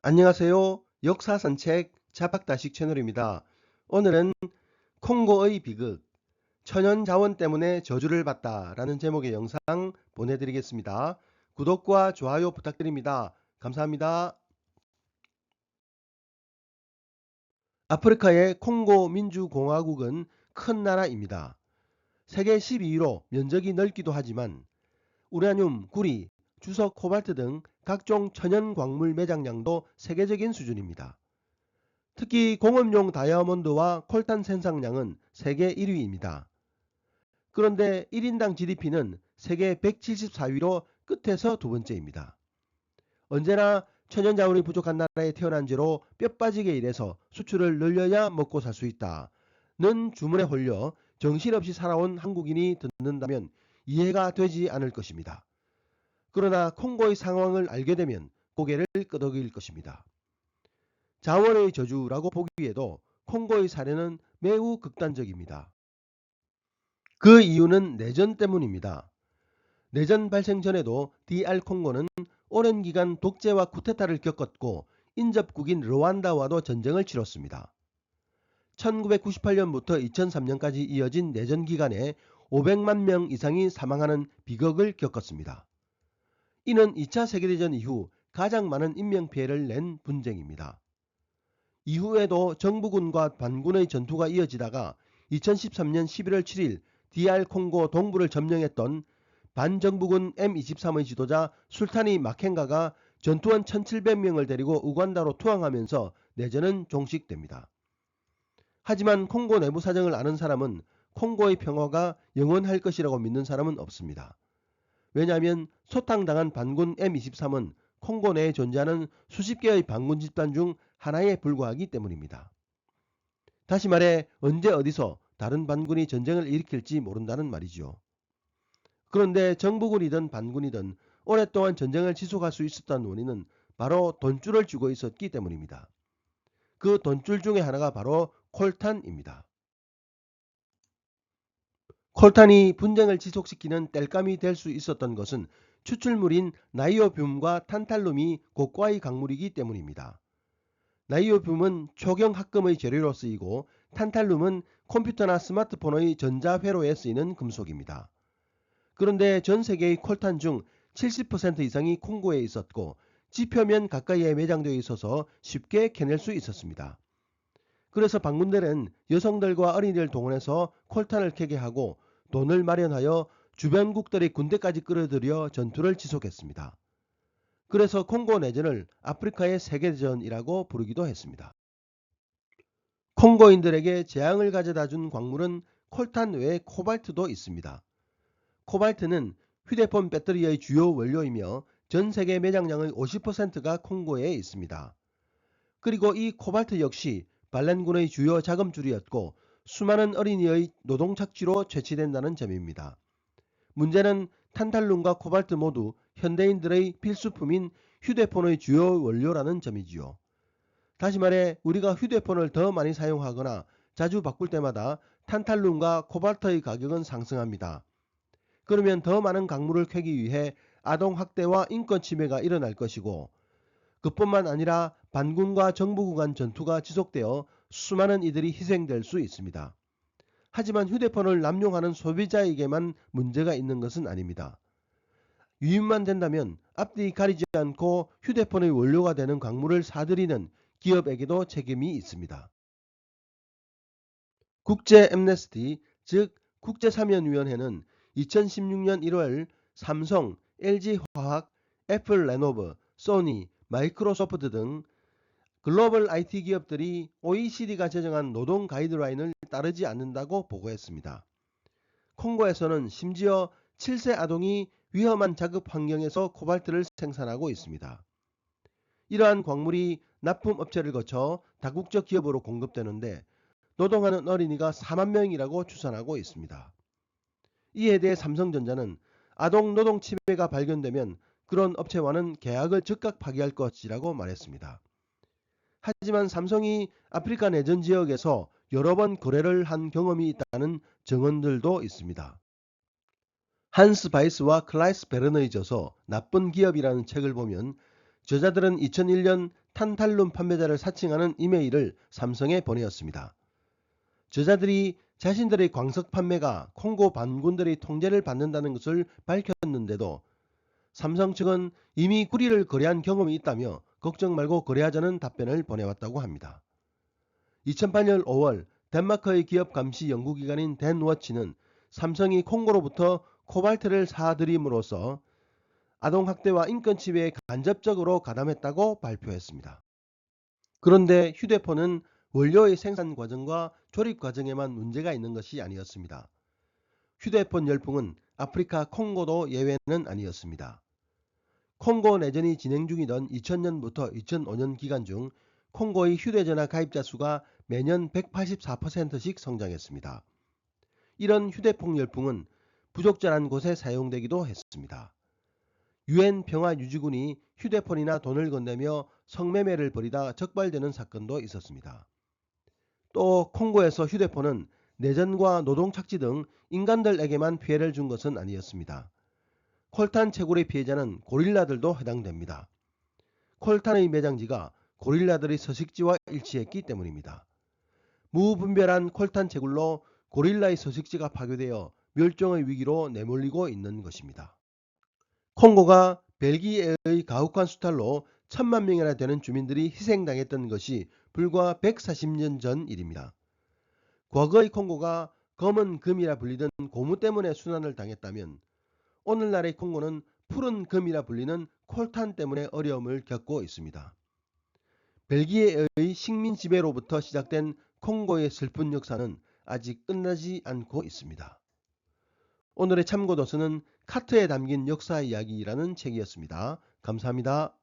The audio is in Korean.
안녕하세요. 역사 산책 자박다식 채널입니다. 오늘은 콩고의 비극 천연 자원 때문에 저주를 받다 라는 제목의 영상 보내드리겠습니다. 구독과 좋아요 부탁드립니다. 감사합니다. 아프리카의 콩고 민주공화국은 큰 나라입니다. 세계 12위로 면적이 넓기도 하지만 우라늄, 구리, 주석, 코발트 등 각종 천연 광물 매장량도 세계적인 수준입니다. 특히 공업용 다이아몬드와 콜탄 생산량은 세계 1위입니다. 그런데 1인당 GDP는 세계 174위로 끝에서 두 번째입니다. 언제나 천연 자원이 부족한 나라에 태어난 죄로 뼈 빠지게 일해서 수출을 늘려야 먹고 살 수 있다는 주문에 홀려 정신없이 살아온 한국인이 듣는다면 이해가 되지 않을 것입니다. 그러나 콩고의 상황을 알게 되면 고개를 끄덕일 것입니다. 자원의 저주라고 보기에도 콩고의 사례는 매우 극단적입니다. 그 이유는 내전 때문입니다. 내전 발생 전에도 DR 콩고는 오랜 기간 독재와 쿠데타를 겪었고 인접국인 르완다와도 전쟁을 치렀습니다. 1998년부터 2003년까지 이어진 내전 기간에 500만 명 이상이 사망하는 비극을 겪었습니다. 이는 2차 세계대전 이후 가장 많은 인명피해를 낸 분쟁입니다. 이후에도 정부군과 반군의 전투가 이어지다가 2013년 11월 7일 DR 콩고 동부를 점령했던 반정부군 M23의 지도자 술타니 마켄가가 전투원 1700명을 데리고 우간다로 투항하면서 내전은 종식됩니다. 하지만 콩고 내부 사정을 아는 사람은 콩고의 평화가 영원할 것이라고 믿는 사람은 없습니다. 왜냐하면 소탕당한 반군 M23은 콩고 내에 존재하는 수십 개의 반군 집단 중 하나에 불과하기 때문입니다. 다시 말해 언제 어디서 다른 반군이 전쟁을 일으킬지 모른다는 말이죠. 그런데 정부군이든 반군이든 오랫동안 전쟁을 지속할 수 있었다는 원인은 바로 돈줄을 쥐고 있었기 때문입니다. 그 돈줄 중에 하나가 바로 콜탄입니다. 콜탄이 분쟁을 지속시키는 땔감이 될 수 있었던 것은 추출물인 나이오뷴과 탄탈lum이 고가의 강물이기 때문입니다. 나이오뷴은 초경 합금의 재료로 쓰이고 탄탈lum은 컴퓨터나 스마트폰의 전자회로에 쓰이는 금속입니다. 그런데 전 세계의 콜탄 중 70% 이상이 콩고에 있었고 지표면 가까이에 매장되어 있어서 쉽게 캐낼 수 있었습니다. 그래서 방문들은 여성들과 어린이를 동원해서 콜탄을 캐게 하고 돈을 마련하여 주변국들의 군대까지 끌어들여 전투를 지속했습니다. 그래서 콩고 내전을 아프리카의 세계대전이라고 부르기도 했습니다. 콩고인들에게 재앙을 가져다 준 광물은 콜탄 외에 코발트도 있습니다. 코발트는 휴대폰 배터리의 주요 원료이며 전 세계 매장량의 50%가 콩고에 있습니다. 그리고 이 코발트 역시 발렌군의 주요 자금줄이었고 수많은 어린이의 노동 착취로 채취된다는 점입니다. 문제는 탄탈lum과 코발트 모두 현대인들의 필수품인 휴대폰의 주요 원료라는 점이지요. 다시 말해 우리가 휴대폰을 더 많이 사용하거나 자주 바꿀 때마다 탄탈lum과 코발트의 가격은 상승합니다. 그러면 더 많은 강물을 캐기 위해 아동 학대와 인권 침해가 일어날 것이고 그뿐만 아니라 반군과 정부구 간 전투가 지속되어 수많은 이들이 희생될 수 있습니다. 하지만 휴대폰을 남용하는 소비자에게만 문제가 있는 것은 아닙니다. 유입만 된다면 앞뒤 가리지 않고 휴대폰의 원료가 되는 광물을 사들이는 기업에게도 책임이 있습니다. 국제 엠네스티 즉 국제사면위원회는 2016년 1월 삼성, LG화학, 애플 레노버, 소니, 마이크로소프트 등 글로벌 IT 기업들이 OECD가 제정한 노동 가이드라인을 따르지 않는다고 보고했습니다. 콩고에서는 심지어 7세 아동이 위험한 작업 환경에서 코발트를 생산하고 있습니다. 이러한 광물이 납품업체를 거쳐 다국적 기업으로 공급되는데 노동하는 어린이가 4만 명이라고 추산하고 있습니다. 이에 대해 삼성전자는 아동 노동 침해가 발견되면 그런 업체와는 계약을 즉각 파기할 것이라고 말했습니다. 하지만 삼성이 아프리카 내전 지역에서 여러 번 거래를 한 경험이 있다는 증언들도 있습니다. 한스 바이스와 클라이스 베르너의 저서 나쁜 기업이라는 책을 보면 저자들은 2001년 탄탈lum 판매자를 사칭하는 이메일을 삼성에 보내었습니다. 저자들이 자신들의 광석 판매가 콩고 반군들의 통제를 받는다는 것을 밝혔는데도 삼성 측은 이미 구리를 거래한 경험이 있다며 걱정 말고 거래하자는 답변을 보내왔다고 합니다. 2008년 5월 덴마크의 기업 감시 연구기관인 덴워치는 삼성이 콩고로부터 코발트를 사들임으로써 아동학대와 인권침해에 간접적으로 가담했다고 발표했습니다. 그런데 휴대폰은 원료의 생산 과정과 조립 과정에만 문제가 있는 것이 아니었습니다. 휴대폰 열풍은 아프리카 콩고도 예외는 아니었습니다. 콩고 내전이 진행 중이던 2000년부터 2005년 기간 중 콩고의 휴대전화 가입자 수가 매년 184%씩 성장했습니다. 이런 휴대폰 열풍은 부족자란 곳에 사용되기도 했습니다. 유엔 평화유지군이 휴대폰이나 돈을 건네며 성매매를 벌이다 적발되는 사건도 있었습니다. 또 콩고에서 휴대폰은 내전과 노동 착취 등 인간들에게만 피해를 준 것은 아니었습니다. 콜탄 채굴의 피해자는 고릴라들도 해당됩니다. 콜탄의 매장지가 고릴라들의 서식지와 일치했기 때문입니다. 무분별한 콜탄 채굴로 고릴라의 서식지가 파괴되어 멸종의 위기로 내몰리고 있는 것입니다. 콩고가 벨기에의 가혹한 수탈로 천만 명이나 되는 주민들이 희생당했던 것이 불과 140년 전 일입니다. 과거의 콩고가 검은 금이라 불리던 고무 때문에 순환을 당했다면 오늘날의 콩고는 푸른 금이라 불리는 콜탄 때문에 어려움을 겪고 있습니다. 벨기에의 식민 지배로부터 시작된 콩고의 슬픈 역사는 아직 끝나지 않고 있습니다. 오늘의 참고 도서는 카트에 담긴 역사 이야기라는 책이었습니다. 감사합니다.